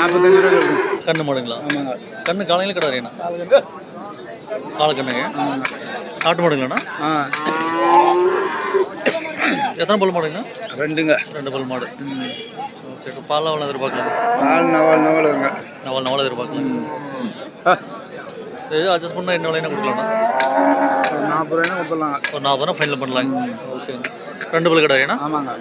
நாற்பத்தஞ்சு ரூபா கண்ணு மாடுங்களா? ஆமாங்க. கண்ணு காலையில் கிடாரியண்ணா காலை கண்ணுங்க. நாட்டு மாடுங்களாண்ணா? ஆ. எத்தனை பல் மாடுங்கண்ணா? ரெண்டுங்க. ரெண்டு பல் மாடு. சரி பால் அவ்வளோ எதிர்பார்க்கலாம் நாலு நவல் நவலுங்க நவல் நவல் எதிர்பார்க்கலாம் அட்ஜஸ்ட் பண்ணால் என்ன விலைன்னா கொடுக்கலாம்ண்ணா ஒரு நாற்பது ரூபாய்னா கொடுத்துடலாம். ஒரு நாற்பது ரூபா ஃபைனல் பண்ணலாங்க ஓகேங்க. ரெண்டு பல் கிடாரியண்ணா ஆமாங்க.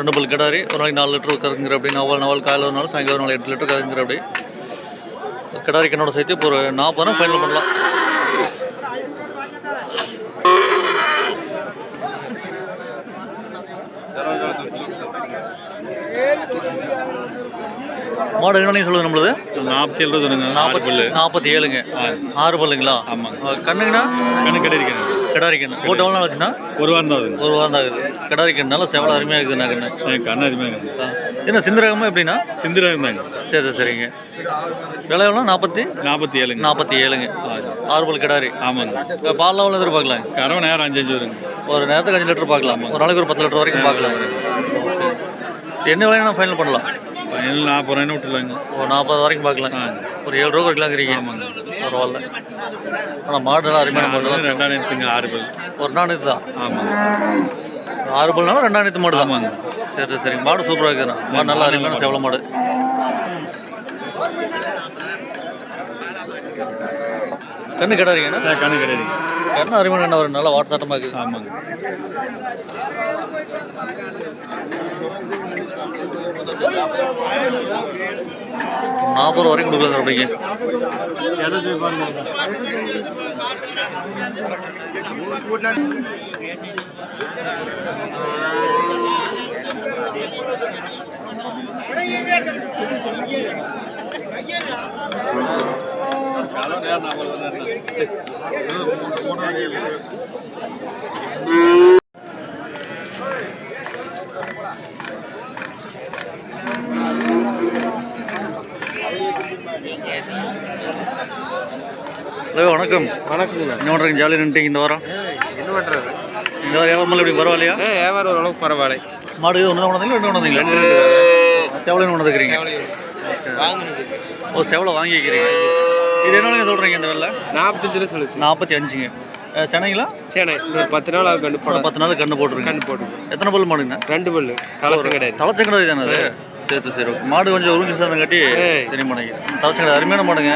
ரெண்டு பல் கிடாரி ஒரு நாளைக்கு நாலு லிட்டர் கறங்குற அப்படி நவல் நவல் காலையில் ஒரு நாள் சாயங்காலம் நாள் எட்டு லிட்டர் கறங்குற அப்படி. கிடாரி கண்ணோட சேர்த்து இப்போ ஒரு நாற்பது ஃபைனல் பண்ணலாம். மாடு என்ன சொல்லுது நம்மளுது? நாற்பத்தி ஏழு நாற்பத்தி நாற்பத்தி ஏழுங்க. ஆறு பல்லுங்களா? ஆமாங்க. கண்ணுங்கண்ணா? கணக்கு கிடைக்கிறேன் கிடாரி கண்ணு போட்டு எவ்வளோ நாள் ஆச்சுன்னா ஒரு வாரம் தான் ஒரு வாரம் தான் ஆகுது. கண்ணு நல்லா செவல அருமையாக கண்ணு. எனக்கு கண்ணு அதிகமாக ஆ. என்ன சிந்தரகமா எப்படின்னா சிந்திரா இருந்தாங்க சரி சரி சரிங்க. விலை எவ்வளோ நாற்பத்தி? நாற்பத்தி ஏழுங்க. நாற்பத்தி ஏழுங்க. ஆறு. பல் கிடாரி. ஆமாங்க. பால் எவ்வளோ எதிர்பார்க்கலாம்? கறவை நேரம் அஞ்சு அஞ்சு வருங்க. ஒரு நேரத்துக்கு அஞ்சு லிட்டர் பார்க்கலாம். ஒரு நாளைக்கு ஒரு பத்து லிட்டர் வரைக்கும் பார்க்கலாம். ஓகே. என்ன விலையை நான் ஃபைனல் பண்ணலாம்? பதினேழு நாற்பது ரூபாய்னு விட்டுலாங்க ஒரு நாற்பது வரைக்கும் பார்க்கலாம் ஒரு ஏழு ரூபா வைக்கலாங்கிறீங்க ஆமாங்க. பரவாயில்ல. ஆனால் மாடு நல்லா அருமையான மாடு தான் ரெண்டாயிரம் இருக்குங்க ஆறு பேர் ஒரு நானூற்றி தான் ஆமாங்க ஆறு பல்னாலும் ரெண்டாயிரத்து மாடு தான். சரி சரி மாடு சூப்பராக இருக்குண்ணா மாடு நல்லா அருமையான செவல மாடு. கண்ணு ஆ, கண்ணு கிடையாதுங்க கண்ணு அருமையான கண்ணு ஒரு நல்லா வாட்டசாட்டமாக இருக்குது ஆமாங்க. நாற்பது ரூபா வரைக்கும் கொடுக்கலாம் சொல்கிறீங்க ஹலோ வணக்கம். வணக்கங்கண்ணா என்ன பண்ணுறீங்க ஜாலியாக நின்ட்டீங்க இந்த வாரம்? என்ன பண்ணுறது இந்த வாரம் வியாபாரம் எப்படி பரவாயில்லையா? வியாபாரம் ஓரளவுக்கு பரவாயில்லை. மாடு ஒன்று தான் கொண்டாந்தீங்களா ரெண்டு கொண்டாந்தீங்களா செவலை கொண்டு வந்துக்கிறீங்க ஓ செவலை வாங்கிக்கிறீங்க. இது என்ன சொல்கிறீங்க இந்த வெள்ளை நாற்பத்தஞ்சு சொல்லுச்சு. நாற்பத்தி அஞ்சுங்க. சென்னைங்களா சரி ஒரு பத்து நாள் ஆகும் கண்டு ஒரு பத்து நாள் கண்ணு போட்டுருங்க கண்டு போட்டு எத்தனை பல் மாடுங்கண்ணா ரெண்டு பல்லு. தலைச்சம் கிடையாது தலைச்சங்கடை தானே அது? சரி சரி சரி. மாடு கொஞ்சம் உறிஞ்சி சேர்ந்து கட்டி ஏய். தெரிய மாட்டேங்க தலைச்சங்கடை அருமையான மாடுங்க.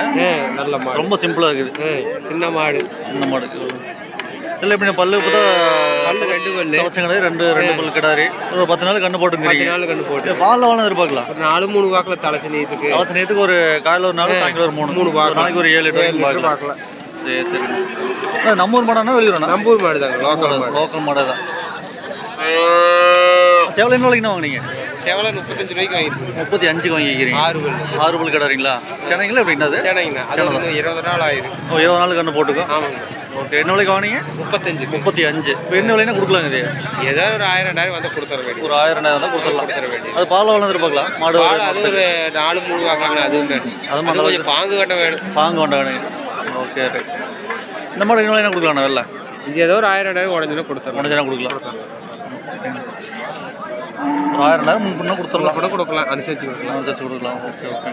நல்ல மாடு. ரொம்ப சிம்பிளாக இருக்குது. சின்ன மாடு. சின்ன மாடு. இல்லை எப்படி பல்லு இப்போ பல்லு ரெண்டு பல்லு. தலைச்சங்கடை ரெண்டு ரெண்டு பல் கிடாரி. ஒரு பத்து நாள் கண்ணு பத்து போட்டுங்கிறீங்க நாள் கண்டு போட்டு. பாலில் வேணும் எதிர்பார்க்கலாம். ஒரு நாலு மூணு வாக்கில் தலைச்சி நீத்துக்கு தலைச்ச நேரத்துக்கு ஒரு காலையில் ஒரு நாள் சாயங்காலம் ஒரு மூணு. மூணு. நாளைக்கு ஒரு ஏழு பார்க்கலாம். பார்க்கலாம். சரி சரி நம்ம ஊர் மாடானா வெளியூர்ண்ணா நம்பூர் மாடு தாங்க லோக்கல் மாடு. லோக்கல் மாடை தான். செவலை என்ன விலைக்குண்ணா வாங்குனீங்க? எவ்வளோ முப்பத்தஞ்சு ரூபாய்க்கு வாங்கிட்டு முப்பத்தி அஞ்சுக்கு வாங்கிக்கிறீங்க ஆறு பல்லு ஆறு பல் கிடாரிங்களா சென்னைங்களா எப்படின்னா அது? சேனைங்கண்ணா அது வந்து இருபது நாள் ஆயிரும். ஓ இருபது நாள் கண்ணு போட்டுக்கோ ஆமாங்க. ஓகே என்ன விலைக்கு வாங்கினீங்க? முப்பத்தஞ்சு. முப்பத்தி அஞ்சு. இப்போ என்ன விலைன்னா கொடுக்கலாங்க இது? ஏதாவது ஒரு ஆயிரம் ரெண்டாயிரம் வந்து கொடுத்துற வேண்டியது. ஒரு ஆயிரம் ரெண்டாயிரம் தான் கொடுத்துடலாம். கொடுத்துற அது பால் வளர்ந்து எதிர்பார்க்கலாம்? மாடு பால் அது ஒரு நாலு மூணு வாங்கலாங்க அது அது அது மாதிரி கொஞ்சம் பாங்கு கட்ட வேணும். பாங்க கொண்ட வேணுங்க ஓகே ரைட் இந்த மாடு என்ன விலைனா கொடுக்கலாம் வெளில இது ஏதோ ஒரு ஆயிரம் ரெண்டாயிரம் உடஞ்சுனா கொடுத்துறோம் முடிஞ்சா கொடுக்கலாம். ஒரு ஆயிரம் ரெண்டாயிரம் முன் பண்ணால் கொடுத்துடலாம். கூட கொடுக்கலாம் அனுசரிச்சு கொடுக்கலாம். அனுசரிச்சு கொடுக்கலாம். ஓகே ஓகே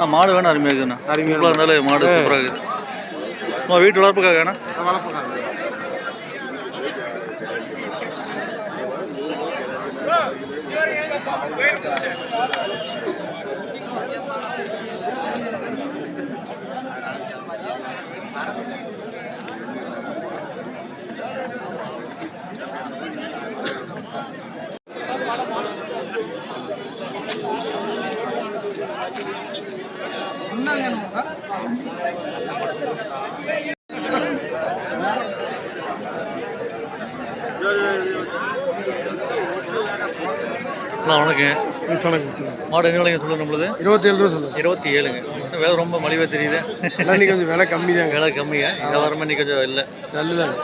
ஆ மாடு வேணும் அருமையாக இருக்குண்ணா. அருமையான சூப்பராக இருந்தாலும் மாடு சூப்பராக இருக்குது. உங்கள் வீட்டு வளர்ப்புக்காக வேணா வளர்ப்புக்காங்க அண்ணா வணக்கம். மாடு என்ன விலைங்க சொல்லுங்க நம்மளுது? இருபத்தேழு ரூபா சொல்லுங்க இருபத்தி ஏழுங்க விலை ரொம்ப மலிவாக தெரியுது. இன்னைக்கு கொஞ்சம் விலை கம்மி விலை கம்மியா இந்த வாரமே இன்னைக்கு கொஞ்சம் இல்லை. நல்லதாங்க.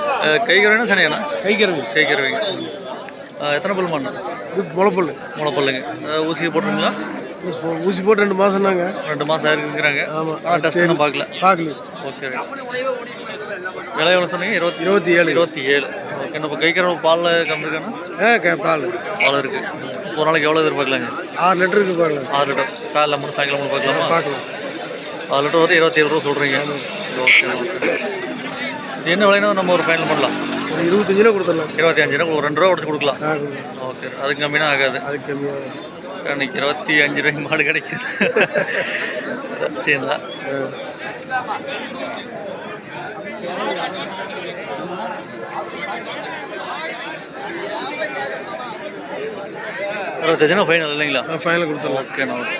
கைக்கிறவேனா சனியாண்ணா கைக்கிறவு கைக்கிறவங்க எத்தனை பல் இது முளைப்பல் முளைப்பல்லுங்க. ஊசியை போட்டுருங்களா ஊசி போட்டு ரெண்டு மாதம் தாங்க. ரெண்டு மாதம் ஆயிருக்குங்கிறாங்க. ஆமாம் டெஸ்ட் பார்க்கல. பார்க்கல. ஓகே விலை எவ்வளோ சொன்னீங்க? இருபத்தி இருபத்தி ஏழு. இருபத்தி ஏழு. ஓகே என்ன இப்போ கைக்கிற பாலில் கம்மிருக்கானா ஆ பால். பால் இருக்குது ஒரு நாளைக்கு எவ்வளோ எதிர்பார்க்கலாங்க? ஆறு லிட்டருக்கு பாருங்க. ஆறு லிட்டர். காலைல மூணு சாயங்காலம் மூணு பார்க்கலாமா? பார்க்கலாம். ஆறு லிட்டர் வந்து இருபத்தி ஏழு ரூபா சொல்கிறீங்க ஓகே ஓகே. என்ன விலைனா நம்ம ஒரு ஃபைனல் பண்ணலாம் ஒரு இருபத்தஞ்சு ரூபா கொடுத்துடலாம். இருபத்தி அஞ்சு ரூபா ஒரு ரெண்டு ரூபா உடச்சு கொடுக்கலாம். ஓகே அதுக்கு கம்மினா ஆகாது. அதுக்கு கம்மியாக இன்னைக்கு இருபத்தி அஞ்சு ரூபாய்க்கு மாடு கிடைக்குது. சரிங்களா? இருபத்தஞ்சுனா ஃபைனல் இல்லைங்களா? ஃபைனல் கொடுத்துடலாம். ஓகேண்ணா ஓகே.